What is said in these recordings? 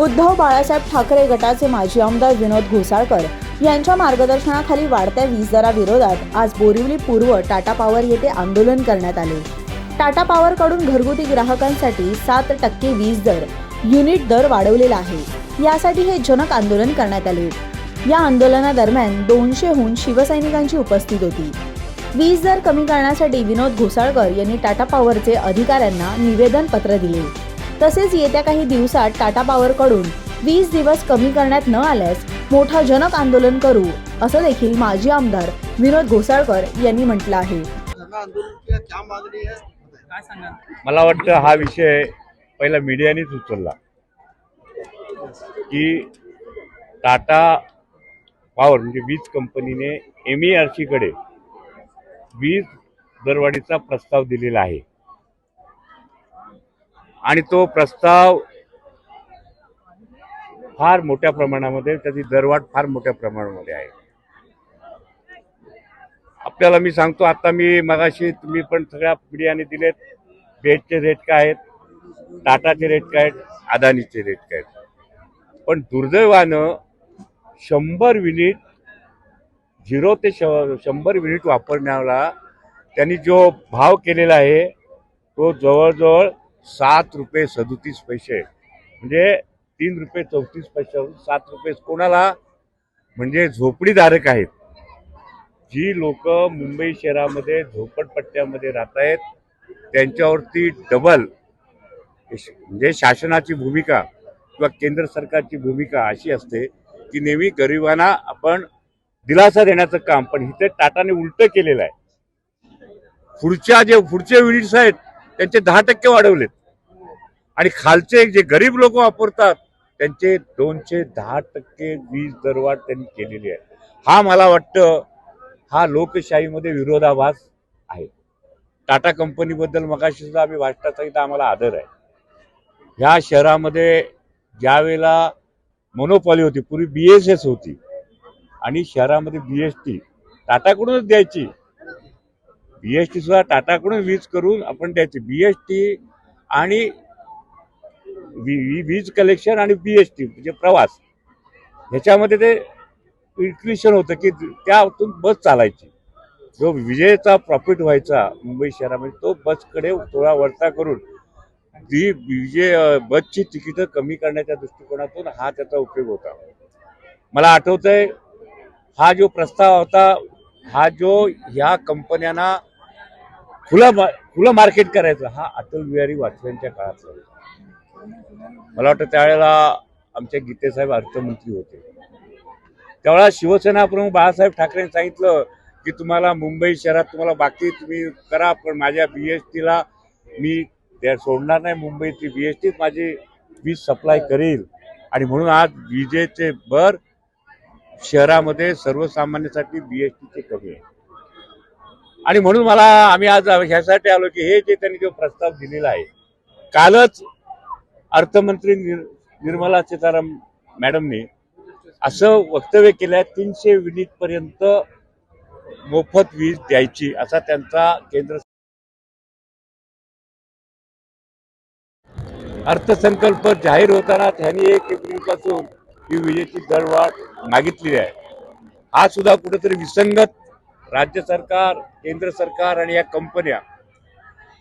उद्धव बाळासाहेब ठाकरे गटाचे माजी आमदार विनोद घोसाळकर यांच्या मार्गदर्शनाखाली वाढत्या वीज दराविरोधात आज बोरिवली पूर्व टाटा पॉवर येथे आंदोलन करण्यात आले. टाटा पॉवरकडून घरगुती ग्राहकांसाठी सात टक्के वीज दर युनिट दर वाढवलेला आहे. यासाठी हे जनक आंदोलन करण्यात आले. या आंदोलनादरम्यान दोनशेहून शिवसैनिकांची उपस्थित होती. वीज दर कमी करण्यासाठी विनोद घोसाळकर यांनी टाटा पॉवरचे अधिकाऱ्यांना निवेदन पत्र दिले. तसेच येत्या काही दिवसात टाटा पॉवरकडून वीस दिवस कमी करण्यात न आल्यास मोठा जनक आंदोलन करू असं देखील माजी आमदार विनोद घोसाळकर यांनी म्हटलं आहे. है मला वाटतं हा विषय पहिला मीडियानेच उचलला. की टाटा पॉवर म्हणजे वीज कंपनीने एम ई आर सीकडे वीज दरवाढीचा प्रस्ताव दिलेला आहे. आणि तो प्रस्ताव फार मोठ्या प्रमाणामध्ये त्याची दरवाढ फार मोठ्या प्रमाणामध्ये आहे. आपल्याला मी सांगतो आता मी मगाशी तुम्ही पण सगळ्या मीडियाने दिलेत. बेटचे रेट काय आहेत? टाटाचे रेट काय आहेत? अदानीचे रेट काय आहेत? पण दुर्दैवानं शंभर युनिट झिरो ते श शंभर युनिट वापरण्याला त्यांनी जो भाव केलेला आहे तो जवळजवळ सात रुपये सदोतीस पैसे. म्हणजे तीन रुपये चौतीस पैशावरून सात रुपये. कोणाला? म्हणजे झोपडीधारक आहेत. जी लोक मुंबई शहरामध्ये झोपडपट्ट्यामध्ये राहत आहेत त्यांच्यावरती डबल म्हणजे शासनाची भूमिका किंवा केंद्र सरकारची भूमिका अशी असते की नेहमी गरिबांना आपण दिलासा देण्याचं काम पण इथे टाटाने उलट केलेलं आहे. पुढच्या जे पुढचे युनिट्स आहेत त्यांचे दहा टक्के वाढवलेत. आणि खालचे जे गरीब लोक वापरतात त्यांचे दोनशे दहा टक्के वीज दरवाढ त्यांनी केलेली आहे. हा मला वाटतं हा लोकशाहीमध्ये विरोधाभास आहे. टाटा कंपनीबद्दल मगाशी सुद्धा आम्ही भाषणात सांगितलं आम्हाला आदर आहे. ह्या शहरामध्ये ज्यावेळेला मोनोपॉली होती पूर्वी बी एस एस होती आणि शहरामध्ये बी एस टी टाटाकडूनच द्यायची. बी एस टी सुद्धा टाटाकडून वीज करून आपण द्यायची बी एस टी आणि वी- वी- वीज कलेक्शन आणि बी एस टी म्हणजे प्रवास. ह्याच्यामध्ये ते इन्क्रिशन होतं की त्यातून बस चालायची. जो विजेचा प्रॉफिट व्हायचा मुंबई शहरामध्ये तो बसकडे थोडा वळता करून ती विजे बसची तिकीटं कमी करण्याच्या दृष्टिकोनातून हा त्याचा उपयोग होता. मला आठवतंय हा जो प्रस्ताव होता हा जो ह्या कंपन्यांना खुला खुलं मार्केट करायचं. हा अटल बिहारी वाजपेयींच्या काळातला होता. मला वाटतं त्यावेळेला आमचे गीतेसाहेब अर्थमंत्री होते. त्यावेळेला शिवसेना प्रमुख बाळासाहेब ठाकरेंनी सांगितलं की तुम्हाला मुंबई शहरात तुम्हाला बाकी तुम्ही करा पण माझ्या बी एस टीला मी त्या सोडणार नाही मुंबईची बी एस टीच माझी वीज सप्लाय करेल. आणि म्हणून आज विजेचे भर शहरामध्ये सर्वसामान्यांसाठी बी एस टीचे कमी आहे. आणि म्हणून मला आम्ही आज ह्यासाठी आलो की हे जे त्यांनी जो प्रस्ताव दिलेला आहे कालच अर्थमंत्री निर निर्मला सीताराम मॅडमने असं वक्तव्य केलं तीनशे युनिट पर्यंत मोफत वीज द्यायची असा त्यांचा केंद्र अर्थसंकल्प जाहीर होताना त्यांनी एक एप्रिलपासून ही विजेची दरवाढ मागितलेली आहे. हा सुद्धा कुठेतरी विसंगत राज्य सरकार केंद्र सरकार आणि या कंपन्या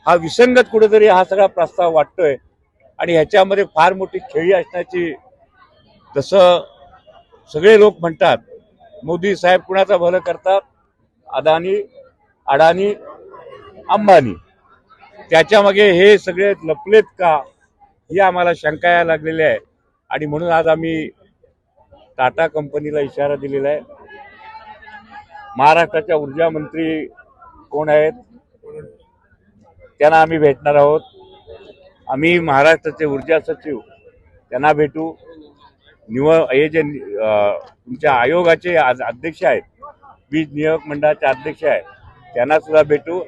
हा विसंगत कुठेतरी हा सगळा प्रस्ताव वाटतोय. आणि ह्याच्यामध्ये फार मोठी खेळी असण्याची जसं सगळे लोक म्हणतात मोदी साहेब कुणाचं भलं करतात? अदानी अडाणी अंबानी. त्याच्यामागे हे सगळे लपलेत का? ही आम्हाला शंका यायला लागलेली आहे. आणि म्हणून आज आम्ही टाटा कंपनीला इशारा दिलेला आहे. महाराष्ट्राच्या ऊर्जा मंत्री कोण आहेत? त्यांना आम्ही भेटणार आहोत. आम्ही महाराष्ट्राचे ऊर्जा सचिव त्यांना भेटू. निव हे जे तुमच्या आयोगाचे आज अध्यक्ष आहेत वीज नियामक मंडळाचे अध्यक्ष आहेत त्यांना सुद्धा भेटू.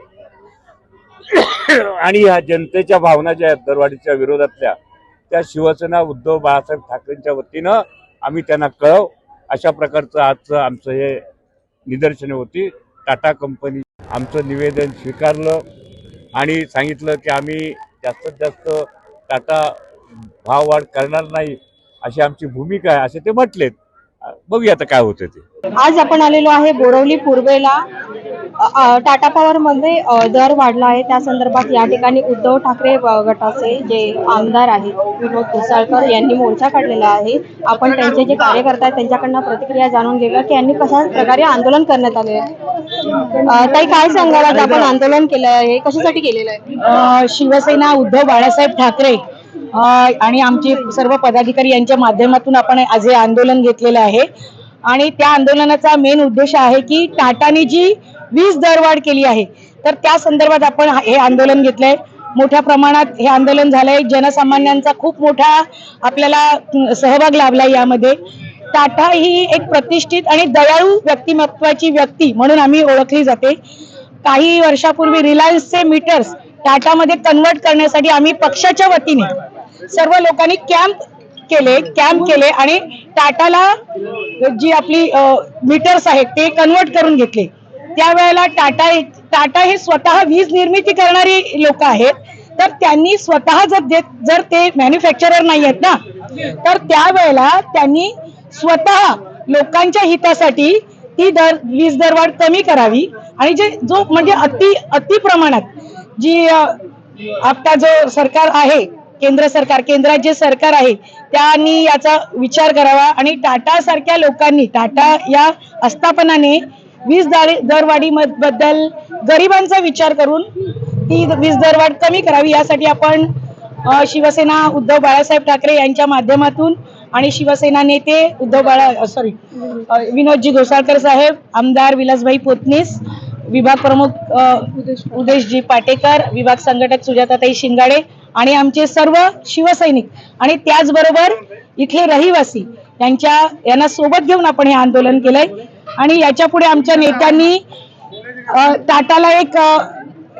आणि ह्या जनतेच्या भावना ज्या आहेत दरवाढीच्या विरोधातल्या त्या शिवसेना उद्धव बाळासाहेब ठाकरेंच्या वतीनं आम्ही त्यांना कळव. अशा प्रकारचं आजचं आमचं हे निदर्शने होती. टाटा कंपनी आमचं निवेदन स्वीकारलं आणि सांगितलं की आम्ही जास्तीत जास्त टाटा भाव वाढ करणार नाही अशी आमची भूमिका आहे असे ते म्हटलेत. बघूया आता काय होतं ते. आज आपण आलेलो आहे बोरवली पूर्वेला. टाटा पॉवर मध्ये दर वाढला आहे. त्या संदर्भात या ठिकाणी उद्धव ठाकरे गटाचे जे आमदार आहेत विनोद घोसाळकर यांनी मोर्चा काढलेला आहे. आपण त्यांचे जे कार्यकर्ते आहेत त्यांच्याकडनं प्रतिक्रिया जाणून घेऊया की यांनी कशा प्रकारे आंदोलन करण्यात आले आहे. ताई काय सांगाल? आज आपण आंदोलन केलं आहे. कशासाठी केलेलं आहे? शिवसेना उद्धव बाळासाहेब ठाकरे आणि आमचे सर्व पदाधिकारी यांच्या माध्यमातून आपण आज हे आंदोलन घेतलेलं आहे. आणि त्या आंदोलनाचा मेन उद्देश आहे की टाटाने जी वीज दरवाढ केली आहे. तर त्या संदर्भात आपण हे आंदोलन घेतलंय. मोठ्या प्रमाणात हे आंदोलन झालंय. जनसामान्यांचा खूप मोठा आपल्याला सहभाग लाभला यामध्ये. टाटा ही एक प्रतिष्ठित आणि दयाळू व्यक्तिमत्वाची व्यक्ती म्हणून आम्ही ओळखली जाते. काही वर्षापूर्वी रिलायन्सचे मीटर्स टाटामध्ये कन्वर्ट करण्यासाठी आम्ही पक्षाच्या वतीने सर्व लोकांनी कॅम्प केले कॅम्प केले आणि टाटाला जी आपली मीटर्स आहेत ते कन्वर्ट करून घेतले. त्यावेळेला टाटा टाटा हे स्वतः वीज निर्मिती करणारी लोक आहेत. तर त्यांनी स्वतः जर देत जर ते मॅन्युफॅक्चरर नाही आहेत ना तर त्यावेळेला त्यांनी स्वतः लोकांच्या हितासाठी ती दर वीज दरवाढ कमी करावी. आणि जे जो म्हणजे अति अति प्रमाणात जी आता जो सरकार आहे केंद्र सरकार केंद्रात जे सरकार आहे त्यांनी याचा विचार करावा. आणि टाटा सारख्या लोकांनी टाटा या आस्थापनाने वीज दरवाढी बद्दल गरिबांचा विचार करून ती वीज दरवाढ कमी करावी. यासाठी आपण शिवसेना उद्धव बाळासाहेब ठाकरे यांच्या माध्यमातून आणि शिवसेना नेते उद्धव बाळा सॉरी विनोदजी घोसाळकर साहेब आमदार विलासभाई पोतनीस विभाग प्रमुख उदेशजी पाटेकर विभाग संघटक सुजाताताई शिंगाडे आणि आमचे सर्व शिवसैनिक आणि त्याचबरोबर इथले रहिवासी यांच्या यांना सोबत घेऊन आपण हे आंदोलन केलंय. आणि याच्यापुढे आमच्या नेत्यांनी टाटाला एक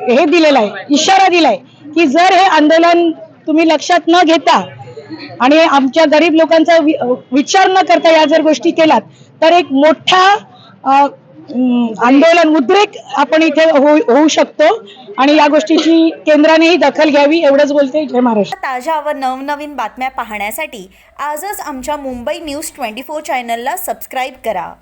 हे दिलेलं आहे इशारा दिलाय की जर हे आंदोलन तुम्ही लक्षात न घेता आणि आमच्या गरीब लोकांचा विचार न करता या जर गोष्टी केल्यात तर एक मोठा आंदोलन उद्रेक आपण इथे होऊ होऊ शकतो. आणि या गोष्टीची केंद्रानेही दखल घ्यावी एवढंच बोलते जय महाराष्ट्र. ताज्या व नवनवीन बातम्या पाहण्यासाठी आजच आमच्या मुंबई न्यूज ट्वेंटी फोर चॅनलला सबस्क्राईब करा.